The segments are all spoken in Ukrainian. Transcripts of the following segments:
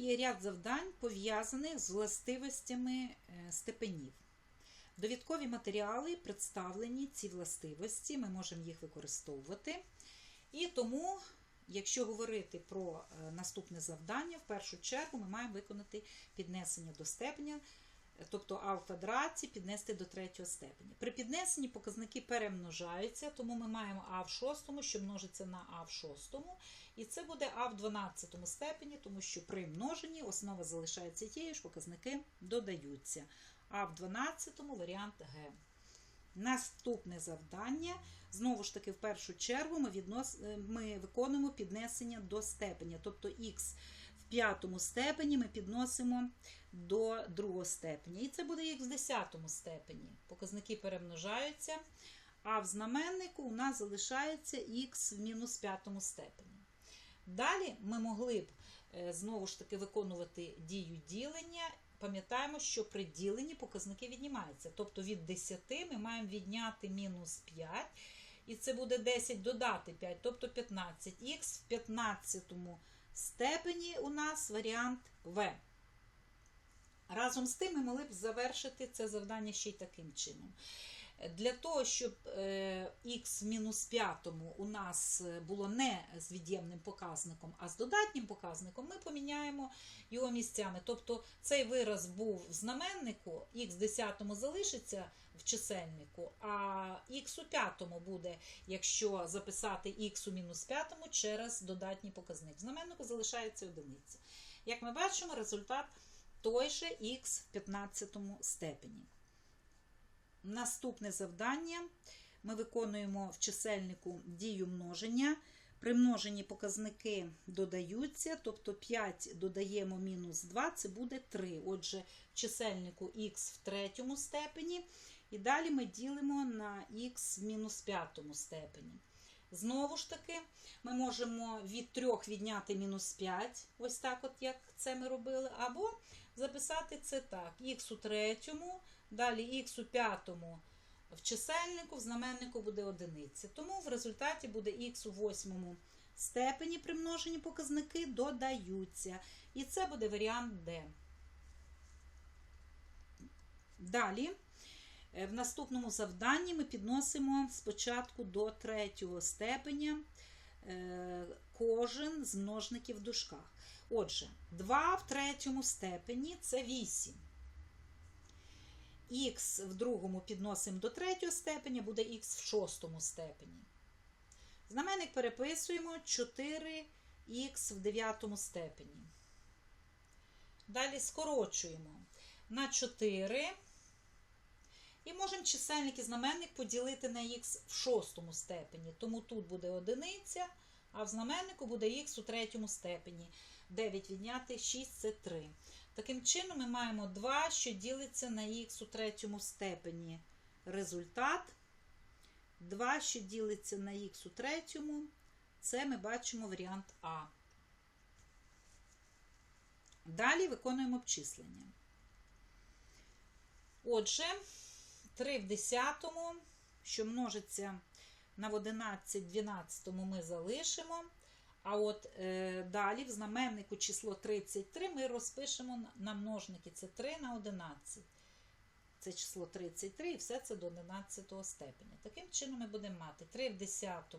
є ряд завдань, пов'язаних з властивостями е, степенів. Довідкові матеріали представлені ці властивості, ми можемо їх використовувати. І тому, якщо говорити про е, наступне завдання, в першу чергу ми маємо виконати піднесення до степеня, тобто а в квадраті піднести до третього степеня. При піднесенні показники перемножаються, тому ми маємо а в шостому, що множиться на а в шостому. І це буде а в 12 степені, тому що при множенні основа залишається тією ж, показники додаються. А в 12 варіант Г. Наступне завдання. Знову ж таки, в першу чергу ми, віднос... е, ми виконуємо піднесення до степеня. Тобто х п'ятому степені ми підносимо до другого степеня. І це буде х в 10 степені. Показники перемножаються. А в знаменнику у нас залишається х в мінус п'ятому степені. Далі ми могли б е, знову ж таки виконувати дію ділення. Пам'ятаємо, що при діленні показники віднімаються. Тобто від 10 ми маємо відняти мінус 5, і це буде 10 додати 5, тобто 15. Х в 15 степені у нас варіант В. Разом з тим ми могли б завершити це завдання ще й таким чином. Для того, щоб х в мінус п'ятому у нас було не з від'ємним показником, а з додатнім показником, ми поміняємо його місцями. Тобто цей вираз був в знаменнику, х в десятому залишиться в чисельнику, а х у п'ятому буде, якщо записати х у мінус п'ятому через додатній показник. В знаменнику залишається одиниця. Як ми бачимо, результат той же х в 15 степені. Наступне завдання ми виконуємо в чисельнику дію множення. При множенні показники додаються, тобто 5 додаємо мінус 2, це буде 3. Отже, в чисельнику х в третьому степені. І далі ми ділимо на х в мінус п'ятому степені. Знову ж таки, ми можемо від 3 відняти мінус 5, ось так, от як це ми робили, або записати це так: х у третьому. Далі х у п'ятому в чисельнику, в знаменнику буде одиниця. Тому в результаті буде х у восьмому степені при множенні показники додаються. І це буде варіант D. Далі, е, в наступному завданні ми підносимо спочатку до третього степеня е, кожен з множників в дужках. Отже, 2 в третьому степені це 8 х в другому підносимо до третього степеня, буде х в шостому степені. Знаменник переписуємо 4х в дев'ятому степені. Далі скорочуємо на 4. І можемо чисельник і знаменник поділити на х в шостому степені. Тому тут буде одиниця, а в знаменнику буде х у третьому степені. 9 відняти 6 це 3. Таким чином, ми маємо 2, що ділиться на х у третьому степені. Результат 2, що ділиться на х у третьому, це ми бачимо варіант А. Далі виконуємо обчислення. Отже, 3 в 10, що множиться на 11 12 ми залишимо. А от е, далі в знаменнику число 33 ми розпишемо на множники. Це 3 на 11. Це число 33 і все це до 11 степеня. Таким чином ми будемо мати 3 в 10,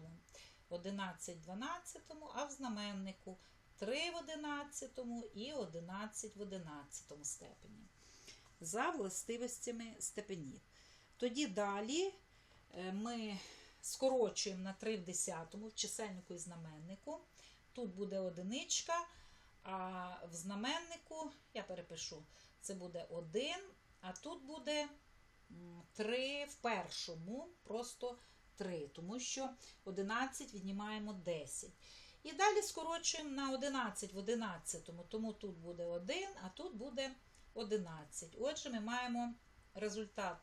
11 в 12, а в знаменнику 3 в 11 і 11 в 11 степені. За властивостями степенів. Тоді далі е, ми скорочуємо на 3 в 10 в чисельнику і знаменнику. Тут буде одиничка, а в знаменнику, я перепишу, це буде 1, а тут буде 3 в першому, просто 3, тому що 11 віднімаємо 10. І далі скорочуємо на 11 в 11, тому тут буде 1, а тут буде 11. Отже, ми маємо результат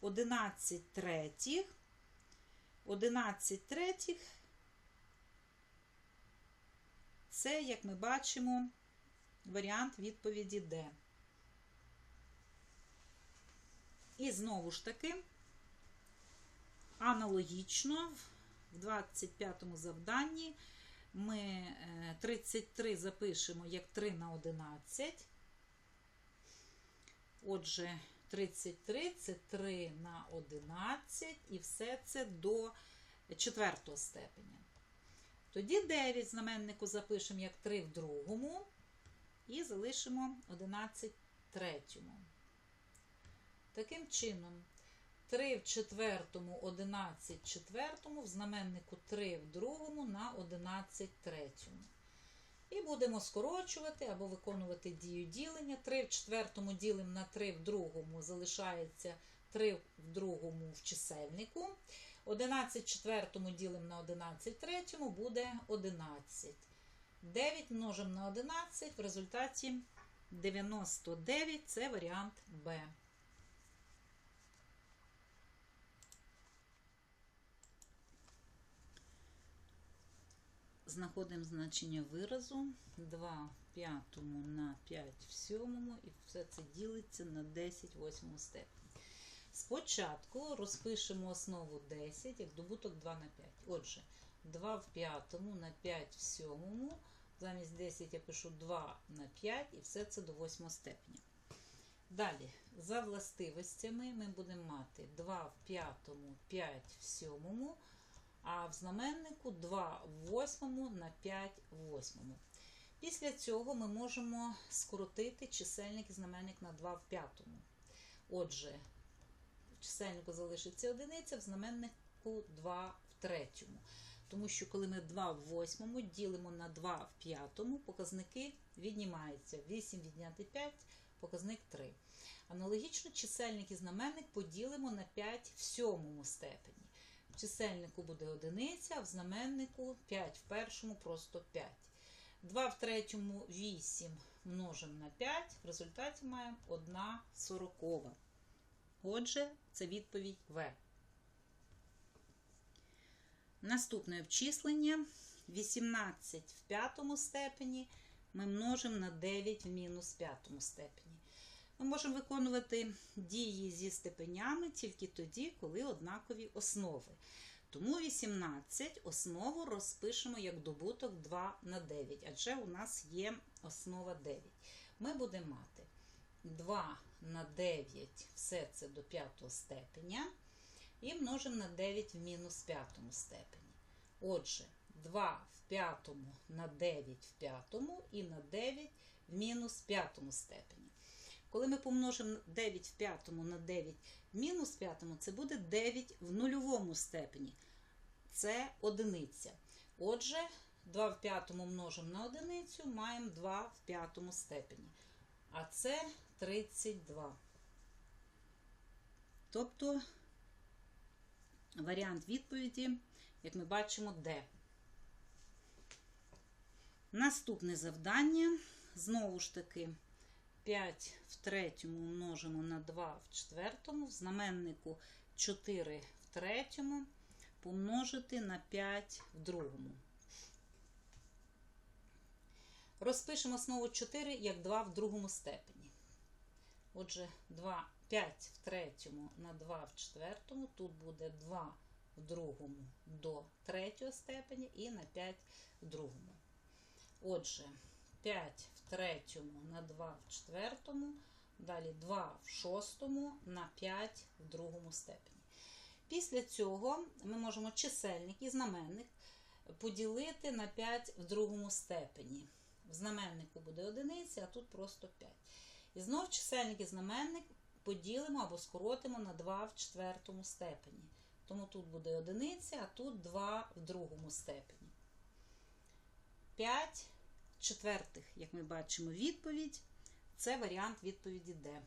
11 третіх. 11 третіх. Це, як ми бачимо, варіант відповіді Д. І знову ж таки, аналогічно в 25 му завданні ми е, 33 запишемо як 3 на 11. Отже, 33 це 3 на 11, і все це до четвертого степеня. Тоді 9 знаменнику запишемо як 3 в другому і залишимо 11 в третьому. Таким чином, 3 в четвертому, 11 в четвертому, в знаменнику 3 в другому на 11 в третьому. І будемо скорочувати або виконувати дію ділення. 3 в четвертому ділимо на 3 в другому, залишається 3 в другому в чисельнику. 11 в четвертому ділимо на 11 в третьому, буде 11. 9 множимо на 11, в результаті 99 це варіант Б. Знаходимо значення виразу 2 в п'ятому на 5 в сьомому, і все це ділиться на 10 в восьмому степені. Спочатку розпишемо основу 10 як добуток 2 на 5. Отже, 2 в п'ятому на 5 в сьомому. Замість 10 я пишу 2 на 5 і все це до 8 степеня. Далі, за властивостями ми будемо мати 2 в п'ятому, 5 в сьомому, а в знаменнику 2 в восьмому на 5 в восьмому. Після цього ми можемо скоротити чисельник і знаменник на 2 в п'ятому. Отже, в чисельнику залишиться одиниця, в знаменнику 2 в третьому. Тому що коли ми 2 в восьмому ділимо на 2 в п'ятому, показники віднімаються. 8 відняти 5, показник 3. Аналогічно чисельник і знаменник поділимо на 5 в сьомому степені. В чисельнику буде одиниця, а в знаменнику 5 в першому просто 5. 2 в третьому 8 множимо на 5, в результаті маємо 1 сорокова. Отже, це відповідь В. Наступне обчислення 18 в п'ятому степені ми множимо на 9 в мінус п'ятому степені. Ми можемо виконувати дії зі степенями тільки тоді, коли однакові основи. Тому 18 основу розпишемо як добуток 2 на 9, адже у нас є основа 9. Ми будемо мати 2 на 9, все це до 5 степеня. І множимо на 9 в мінус п'ятому степені. Отже, 2 в п'ятому на 9 в п'ятому і на 9 в мінус п'ятому степені. Коли ми помножимо 9 в п'ятому на 9 в мінус п'ятому, це буде 9 в нульовому степені. Це одиниця. Отже, 2 в п'ятому множимо на одиницю, маємо 2 в п'ятому степені. А це 32. Тобто варіант відповіді, як ми бачимо, Д. Наступне завдання. Знову ж таки, 5 в третьому множимо на 2 в четвертому, в знаменнику 4 в третьому помножити на 5 в другому. Розпишемо основу 4 як 2 в другому степені. Отже, 2, 5 в третьому на 2 в четвертому. Тут буде 2 в другому до третього степені і на 5 в другому. Отже, 5 в третьому на 2 в четвертому, далі 2 в шостому на 5 в другому степені. Після цього ми можемо чисельник і знаменник поділити на 5 в другому степені. В знаменнику буде одиниця, а тут просто 5. І знов чисельник і знаменник поділимо або скоротимо на 2 в четвертому степені. Тому тут буде одиниця, а тут 2 в другому степені. 5 четвертих, як ми бачимо, відповідь. Це варіант відповіді Д.